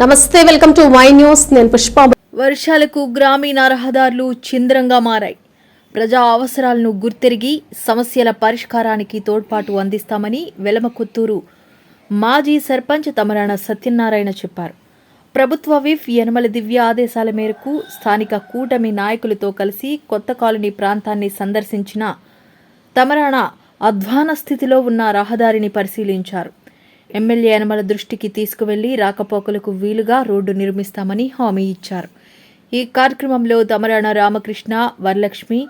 నమస్తే welcome to Y news. నేను పుష్ప. వర్షాలకు గ్రామీణ రహదారులు చింద్రంగా మారాయి. ప్రజా అవసరాలను గుర్తెరిగి సమస్యల పరిష్కారానికి తోడ్పాటు అందిస్తామని వెలమకొత్తూరు మాజీ సర్పంచ్ తమరాణ సత్యనారాయణ చెప్పారు. ప్రభుత్వ విఫ్ యనమల దివ్య ఆదేశాల మేరకు స్థానిక కూటమి నాయకులతో కలిసి కొత్త కాలనీ ప్రాంతాన్ని సందర్శించిన తమరాణ అధ్వాన స్థితిలో ఉన్న రహదారిని పరిశీలించారు. ఎమ్మెల్యే యనమల దృష్టికి తీసుకువెళ్ళి రాకపోకలకు వీలుగా రోడ్డు నిర్మిస్తామని హామీ ఇచ్చారు. ఈ కార్యక్రమంలో తమరాణ రామకృష్ణ వరలక్ష్మి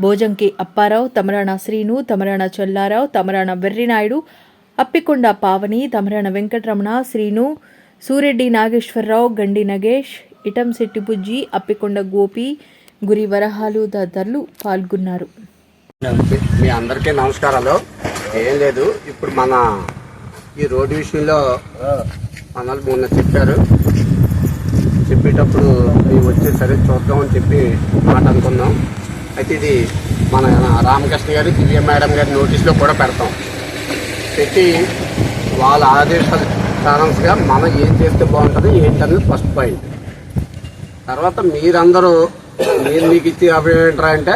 భోజంకి అప్పారావు తమరాణ శ్రీను తమరాణ చొల్లారావు తమరాణ వెర్రినాయుడు అప్పికొండ పావని తమరాణ వెంకటరమణ శ్రీను సూరెడ్డి నాగేశ్వరరావు గండి నగేష్ ఇటంశెట్టి బుజ్జి అప్పికొండ గోపి గురి వరహాలు తదితరులు పాల్గొన్నారు. మీ అందరికీ నమస్కారాలు. ఏం లేదు ఇప్పుడు మన ఈ రోడ్డు విషయంలో మనలు మొన్న చెప్పారు. చెప్పేటప్పుడు మేము వచ్చి సరే చూద్దామని చెప్పి మాట అనుకున్నాం. అయితే ఇది మన రామకృష్ణ గారు దివ్య మేడం గారి నోటీస్లో కూడా పెడతాం. పెట్టి వాళ్ళ ఆదేశాల సారాంశంగా మనం ఏం చేస్తే బాగుంటుంది ఏంటనేది ఫస్ట్ పాయింట్ తర్వాత మీరందరూ నేను మీకు ఇచ్చే అభిప్రాయం అంటే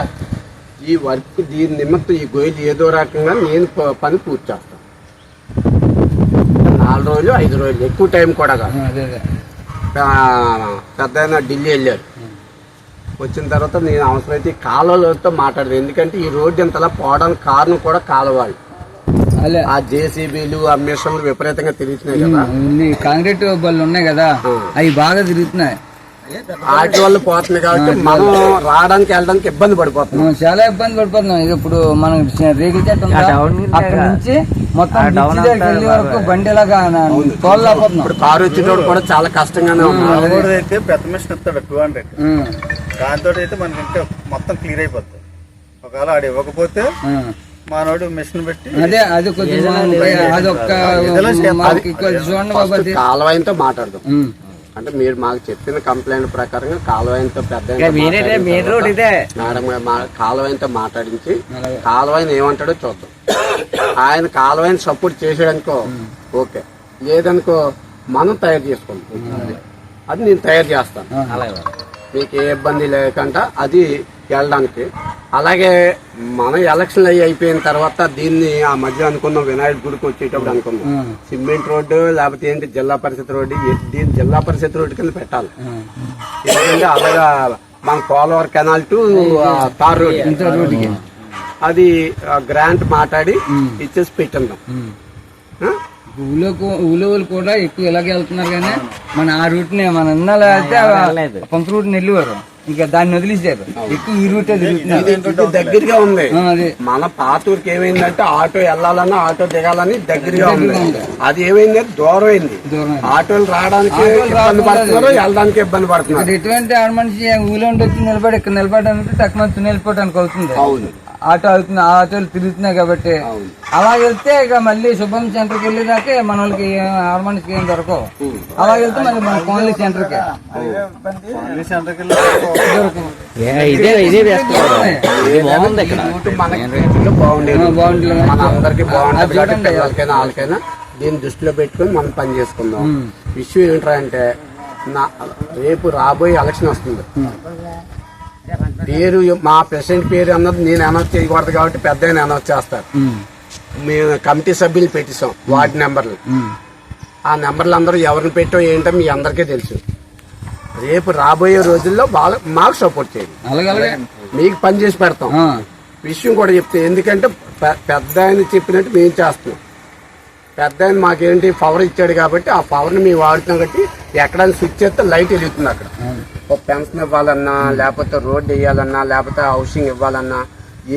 ఈ వర్క్ దీని నిమిత్తం ఈ గొయ్యలు ఏదో రకంగా నేను ప- పని పూర్చాను నాలుగు రోజులు ఐదు రోజులు. ఎక్కువ టైం కూడా కాదు. పెద్ద ఢిల్లీ వెళ్ళారు వచ్చిన తర్వాత నేను అవసరమైతే కాలువలతో మాట్లాడదు ఎందుకంటే ఈ రోడ్డు ఇంతలా పోవడానికి కారణం కూడా కాలువలు. ఆ జేసీబీలు ఆ మిషన్లు విపరీతంగా తిరుగుతున్నాయి కదా. కాంక్రీట్ బళ్ళు ఉన్నాయి కదా. అవి బాగా తిరుగుతున్నాయి. వాటి వల్ల పోతుంది కాబట్టి మనం రావడానికి వెళ్ళడానికి ఇబ్బంది పడిపోతున్నాం. మనం చాలా ఇబ్బంది పడిపోతున్నాం. ఇది ఇప్పుడు మనం రేగుల చెట్టు ఉందా? అక్కడ నుంచి మొత్తం వెళ్ళే వరకు బండిలాగా తోలలేకపోతున్నాం ఇప్పుడు కారు వచ్చేటప్పుడు కూడా చాలా కష్టంగానే ఉంది అయితే పెద్ద మిషన్ ఇస్తాడు టూ హండ్రెడ్. దాంతో అయితే మనకి ఇంకా మొత్తం క్లియర్ అయిపోతుంది. ఒకవేళ ఆడు ఇవ్వకపోతే ఉం. మనోడు మిషన్ పెట్టి అదే అది కొంచెం చూడండి బాబు అది. కాలువయంతో మాట్లాడదాం. అంటే మీరు మాకు చెప్పిన కంప్లైంట్ ప్రకారంగా కాలువయంతో పెద్ద మేడం మా- కాలువయంతో మాట్లాడించి కాలువైన ఏమంటాడో చూద్దాం. ఆయన కాలువైన సపోర్ట్ చేసాడనుకో ఓకే. లేదనుకో మనం తయారు చేసుకుంటాం. అది నేను తయారు చేస్తాను. మీకు ఏ ఇబ్బంది లేకుండా అది వెళ్ళడానికి. అలాగే మన ఎలక్షన్ అయ్యి అయిపోయిన తర్వాత దీన్ని ఆ మధ్య అనుకున్నాం వినాయక గుడికి వచ్చేటప్పుడు అనుకున్నాం సిమెంట్ రోడ్డు లేకపోతే ఏంటి జిల్లా పరిషత్ రోడ్డు దీన్ని జిల్లా పరిషత్ రోడ్డు కింద పెట్టాలి. ఎందుకంటే అలాగా మన Polavaram canal to tar road అది గ్రాంట్ మాట్లాడి ఇచ్చేసి పెట్టిందాం? ఊళ్ళో కూడా ఎక్కువ ఇలాగే వెళ్తున్నారు కానీ మన ఆ రూట్ని మన ఇన్నాళ్ళు అయితే పంప రూట్ వెళ్ళేవారు. ఇంకా దాన్ని వదిలేసారు ఎక్కువ ఈ రూటే తిరుగుతున్నారు. దగ్గరగా ఉంది. మన పాతూరుకి ఏమైందంటే ఆటో వెళ్ళాలన్నా ఆటో దిగాలని దగ్గరగా ఉంది. అది ఏమైంది? దూరం అయింది ఆటోలు రావడానికి ఇబ్బంది పడుతున్నారు వెళ్ళడానికి ఇబ్బంది పడుతున్నారు. ఎటువంటి ఆడ మనిషి ఊళ్ళో ఉండి వచ్చి నిలబడి ఇక్కడ నిలబడడానికి టక్మంతు నిలబడడానికి అవుతుంది అవును. ఆటో అవుతుంది ఆ ఆటోలు తిరుగుతున్నాయి కాబట్టి. అలా వెళ్తే ఇక మళ్ళీ శుభం సెంటర్కి వెళ్ళేదాకే మన వాళ్ళకి మనిషికి ఏం దొరకవు. అలా వెళ్తే మళ్ళీ మన కోన్లీ సెంటర్కి బాగుండేది. దీన్ని దృష్టిలో పెట్టుకొని మనం పని చేసుకుందాం. విషయం ఏంటంటే నా రేపు రాబోయే ఎలక్షన్ వస్తుంది. పేరు మా ప్రెసిడెంట్ పేరు అన్నది నేను అనౌన్స్ చేయకూడదు కాబట్టి పెద్ద అనౌన్స్ చేస్తారు. మేము కమిటీ సభ్యులు పెట్టిస్తాం వార్డు నెంబర్లు ఆ నెంబర్లు అందరూ ఎవరిని పెట్టో ఏంటో మీ అందరికీ తెలుసు. రేపు రాబోయే రోజుల్లో వాళ్ళ మాకు సపోర్ట్ చేయండి. అలాగే మీకు పని చేసి పెడతాం. విషయం కూడా చెప్తే ఎందుకంటే పెద్ద ఆయన చెప్పినట్టు మేము చేస్తున్నాం. పెద్ద ఆయన మాకేంటి పవర్ ఇచ్చాడు కాబట్టి ఆ పవర్ని మేము వాడుతున్నాం కాబట్టి ఎక్కడైనా స్విచ్ చేస్తే లైట్ వెలుగుతుంది అక్కడ. ఒక పెన్షన్ ఇవ్వాలన్నా లేకపోతే రోడ్డు వేయాలన్నా లేకపోతే హౌసింగ్ ఇవ్వాలన్నా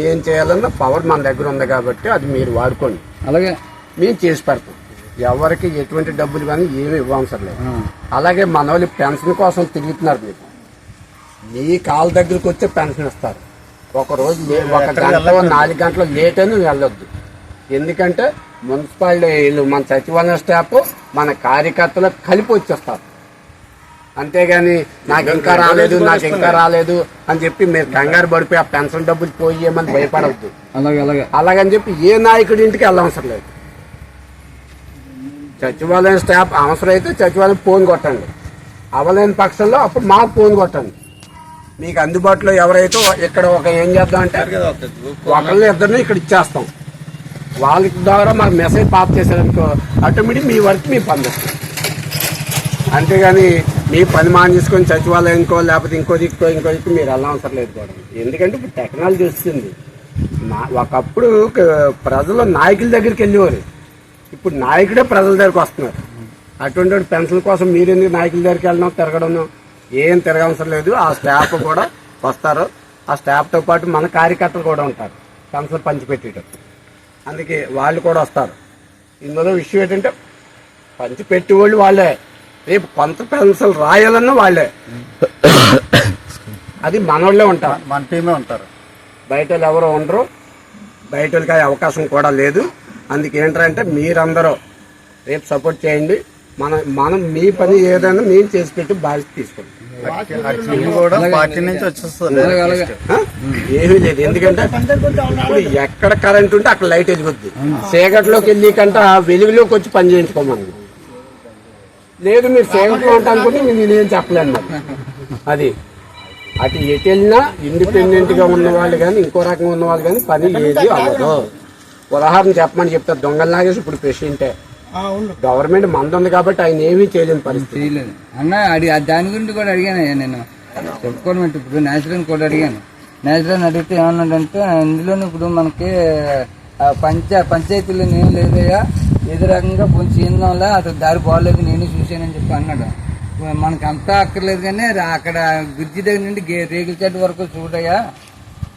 ఏం చేయాలన్నా పవర్ మన దగ్గర ఉంది కాబట్టి అది మీరు వాడుకోండి. అలాగే మేము చేసి పెడతాం. ఎవరికి ఎటువంటి డబ్బులు కానీ ఏమి ఇవ్వవసరం లేదు. అలాగే మన వాళ్ళు పెన్షన్ కోసం తిరుగుతున్నారు మీకు మీ కాళ్ళ దగ్గరికి వచ్చే పెన్షన్ ఇస్తారు. ఒక రోజు ఒక గంట నాలుగు గంటలు లేట్ అని వెళ్ళొద్దు. ఎందుకంటే మున్సిపాలిటీ వీళ్ళు మన సచివాలయం స్టాఫ్ మన కార్యకర్తలు కలిపి వచ్చేస్తారు. అంతేగాని నాకు ఇంకా రాలేదు నాకు ఇంకా రాలేదు అని చెప్పి మీరు కంగారు పడిపోయి ఆ పెన్షన్ డబ్బులు పోయేమని భయపడవద్దు. అలాగే అలాగే. అలాగని చెప్పి ఏ నాయకుడి ఇంటికి వెళ్ళవసరం లేదు. సచివాలయం స్టాఫ్ అవసరం అయితే సచివాలయం ఫోన్ కొట్టండి. అవ్వలేని పక్షంలో అప్పుడు మాకు ఫోన్ కొట్టండి. మీకు అందుబాటులో ఎవరైతే ఇక్కడ ఒక ఏం చేద్దాం అంటే ఒకళ్ళని ఇద్దరిని ఇక్కడ ఇచ్చేస్తాం. వాళ్ళ ద్వారా మాకు మెసేజ్ పాస్ చేశారనుకో ఆటోమేటిక్ మీ వర్క్ మీ పంపిస్తాం అంతేగాని మీ పని మానేసుకొని సచివాలయంకో లేకపోతే ఇంకో దిక్కో ఇంకో దిక్కు మీరు వెళ్ళవసరం లేదు కూడా ఎందుకంటే ఇప్పుడు టెక్నాలజీ వస్తుంది. నా ఒకప్పుడు ప్రజలు నాయకుల దగ్గరికి వెళ్ళేవారు. ఇప్పుడు నాయకుడే ప్రజల దగ్గరికి వస్తున్నారు. అటువంటి పెన్షన్ కోసం మీరు ఎందుకు నాయకుల దగ్గరికి వెళ్ళడం తిరగడం? ఏం తిరగవసరం లేదు. ఆ స్టాఫ్ కూడా వస్తారు. ఆ స్టాఫ్తో పాటు మన కార్యకర్తలు కూడా ఉంటారు. పెన్షన్ పంచిపెట్టేటప్పుడు. అందుకే వాళ్ళు కూడా వస్తారు. ఇందులో విషయం ఏంటంటే పంచి పెట్టేవాళ్ళు వాళ్ళే. రేపు కొంత పెన్సిల్ రాయాలన్నా వాళ్ళే. అది మనోళ్ళే ఉంటారు. మన టీమే ఉంటారు. బయట వాళ్ళు ఎవరు ఉండరు. బయట వాళ్ళకి అవకాశం కూడా లేదు. అందుకే ఏంటంటే మీరందరూ రేపు సపోర్ట్ చేయండి. మన మనం మీ పని ఏదైనా మేము చేసి పెట్టి బాధ్యత తీసుకుంటాం? ఏమీ లేదు. ఎందుకంటే ఇప్పుడు ఎక్కడ కరెంట్ ఉంటే అక్కడ లైట్ వెలుగుద్ది. చీకట్లోకి వెళ్ళి కంటే ఆ వెలుగులోకి వచ్చి పని చేయించుకోమని. లేదు మీరు చీకట్లో ఉంటా అనుకుంటే నేనేం చెప్పలేను అది. అటు ఎటు వెళ్ళినా ఇండిపెండెంట్గా ఉన్న వాళ్ళు కానీ ఇంకో రకంగా ఉన్న వాళ్ళు కానీ పని ఏది అవ్వదు. ఉదాహరణ చెప్పమని చెప్తారు దొంగల నాగేసి ఇప్పుడు ప్రెసిడెంటే గవర్నమెంట్ మంద ఉంది కాబట్టి ఆయన ఏమీ చేయలేని పరిస్థితి. చేయలేదు. అన్న అడి ఆ దాని గురించి కూడా అడిగానయ్యా నేను. చెప్పుకోవడం ఇప్పుడు నేచురల్ కూడా అడిగాను. నేచురల్ అడిగితే ఏమన్నాడంటే ఇందులోనే ఇప్పుడు మనకి పంచ పంచాయతీలో నేను లేదయ్యా ఏదో రకంగా కొంచెం ఏందంలా అతను దారి బాగోలేదు నేను చూశానని చెప్పి అన్నాడు. మనకి అంతా అక్కర్లేదు కానీ అక్కడ గుజ్జి దగ్గర నుండి గే- రేగుల చెట్టు వరకు చూడయ్యా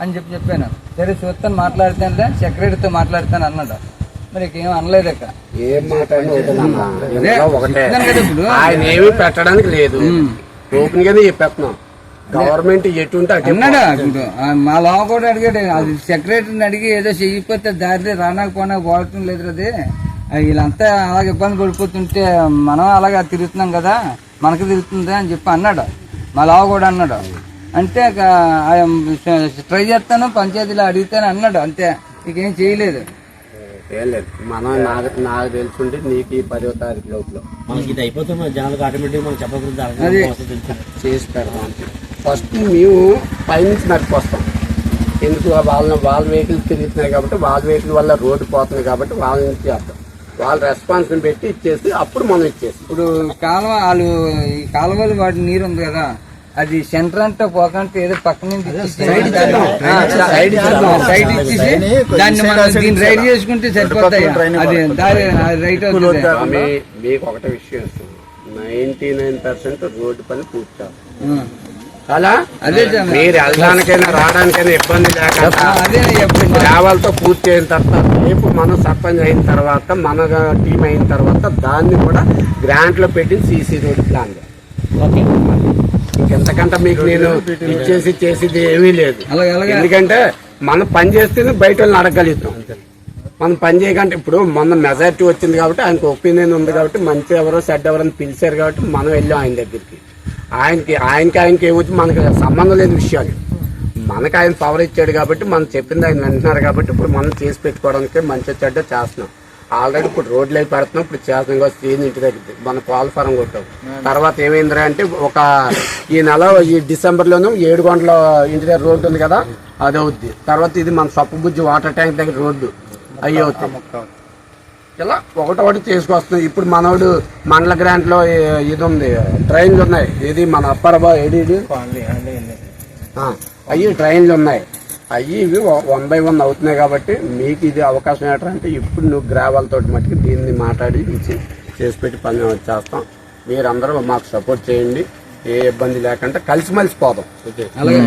అని చెప్పి చెప్పాను. సరే చూస్తాను మాట్లాడతానులే సెక్రటరీతో మాట్లాడతాను అన్నాడు. మరి ఏం అనలేదు అక్క. ఏం ఒకటే. ఆయన ఏమీ పెట్టడానికి లేదు. ఓపెన్ గానే చెప్పేస్తున్నాం. గవర్నమెంట్ అన్నాడా? మా లావ కూడా అడిగాడు అది సెక్రటరీని అడిగి ఏదో చెయ్యిపోతే దారిలో రానాక పోనా పోవటం లేదు అది. వీళ్ళంతా అలాగే ఇబ్బంది పడిపోతుంటే మనం అలాగా తిరుగుతున్నాం కదా మనకు తిరుగుతుంది అని చెప్పి అన్నాడు. మా లావ కూడా అన్నాడు. అంటే ట్రై చేస్తాను పంచాయతీలో అడిగితాను అన్నాడు. అంతే. ఇకేం చేయలేదు. ఏం లేదు. మనం నాకు నాకు తెలుసుంటే నీకు ఈ పదో తారీఖు లోపల. మనకి ఇది అయిపోతుంది జనాలకు ఆటోమేటిక్ మనం చెప్పకూడదు అది. చేసి పెడదాం ఫస్ట్ మేము పైనుంచి నడిపొస్తాం ఎందుకు? వాళ్ళ వాళ్ళ వెహికల్ తిరుగుతున్నాయి కాబట్టి వాళ్ళ వెహికల్ వల్ల రోడ్డు పోతుంది కాబట్టి వాళ్ళ నుంచి చేస్తాం వాళ్ళ రెస్పాన్స్ పెట్టి ఇచ్చేసి అప్పుడు మనం ఇచ్చేసి ఇప్పుడు కాలువ వాళ్ళు ఈ కాలువలు వాటి నీరు ఉంది కదా అది సెంటర్ అంటే పోకంటే ఏదో పక్క నుంచి ఇచ్చేసి- ఆ, సైడ్ ఇచ్చేసి దాన్ని మనం దీన్ని రైడ్ చేసుకుంటే సరిపోతాయి. అది దారి రైట్ అవుతుంది. మీకు ఒకటే విషయం నైన్టీ నైన్ పర్సెంట్ రోడ్డు పని పూర్తి. అలా? అదే. మీరు వెళ్ళడానికైనా రావడానికైనా ఇబ్బంది లేకుండా ఆ, అదే ఎప్పుడు గ్రావాలతో పూర్తి అయిన తర్వాత రేపు మనం సర్పంచ్ అయిన తర్వాత మన టీం అయిన తర్వాత దాన్ని కూడా గ్రాంట్లో పెట్టి సీసీ రోడ్ ప్లాన్. చేయాలి. ఇంకెంతకంటే మీకు నేను ఇచ్చేసి చేసేది ఏమీ లేదు. ఎందుకంటే మనం పని చేస్తేనే బయట వాళ్ళని అడగలుగుతాం మనం పని చేయకంటే ఇప్పుడు మొన్న మెజారిటీ వచ్చింది కాబట్టి ఆయనకు ఒపీనియన్ ఉంది కాబట్టి మంచి ఎవరో సెడ్ ఎవరని పిలిచారు కాబట్టి మనం వెళ్ళాం ఆయన దగ్గరికి. ఆయనకి ఆయనకి ఆయనకి ఏమొచ్చి మనకి సంబంధం లేని విషయాలు. మనకి ఆయన పవర్ ఇచ్చాడు కాబట్టి మనం చెప్పింది ఆయన వింటున్నారు కాబట్టి ఇప్పుడు మనం చేసి పెట్టుకోవడానికి మంచి చెడ్డ చేస్తున్నాం. ఆల్రెడీ ఇప్పుడు రోడ్లు అయి పెడుతున్నాం ఇప్పుడు కదా శ్రీని ఇంటి దగ్గర మన పాల ఫారం కొట్టాం. తర్వాత ఏమైందిరా అంటే ఒక ఈ నెల ఈ డిసెంబర్ లోను ఏడు గంటల ఇంటి దగ్గర రోడ్డు ఉంది కదా అది అవుద్ది. తర్వాత ఇది మన సప్పు బుజ్జి వాటర్ ట్యాంక్ దగ్గర రోడ్డు అవి అవుతాయి ఇలా ఒకటొకటి చేసుకొస్తున్నాం. ఇప్పుడు మనోడు మండల గ్రాంట్లో ఏ- ఇది ఉంది ట్రైన్లు ఉన్నాయి. ఇది మన అప్పరబా ఏడి ఇది? ఆ, అయ్యి ట్రైన్లు ఉన్నాయి. అయ్యి ఇవి వన్ బై వన్ అవుతున్నాయి కాబట్టి మీకు ఇది అవకాశం ఏంటంటే ఇప్పుడు నువ్వు గ్రావాల తోటి మట్టుకు దీన్ని మాట్లాడి ఇచ్చి చేసి పెట్టి పని చేస్తాం. మీరందరూ మాకు సపోర్ట్ చేయండి. ఏ ఇబ్బంది లేకుండా కలిసిమెలిసి పోదాం. అలాగే.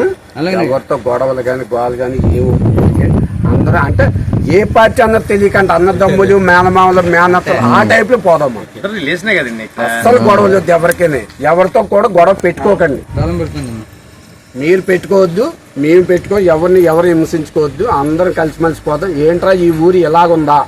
ఉం? అలాగే. ఎవరితో గొడవలు కానీ గోలు కానీ ఏమి అందరూ అంటే ఏ పార్టీ అన్నది తెలియకంటే అన్నదమ్ములు మేనమామలు మేనత్తలు ఆ టైప్లో పోదాం అస్సలు గొడవలు వద్దు ఎవరికైనా. ఎవరితో కూడా గొడవ పెట్టుకోకండి. మీరు పెట్టుకోవద్దు. మేము పెట్టుకో ఎవరిని ఎవరు హింసించుకోవద్దు అందరం కలిసిమెలిసిపోతాం. ఏంట్రా ఈ ఊరు ఎలాగుందా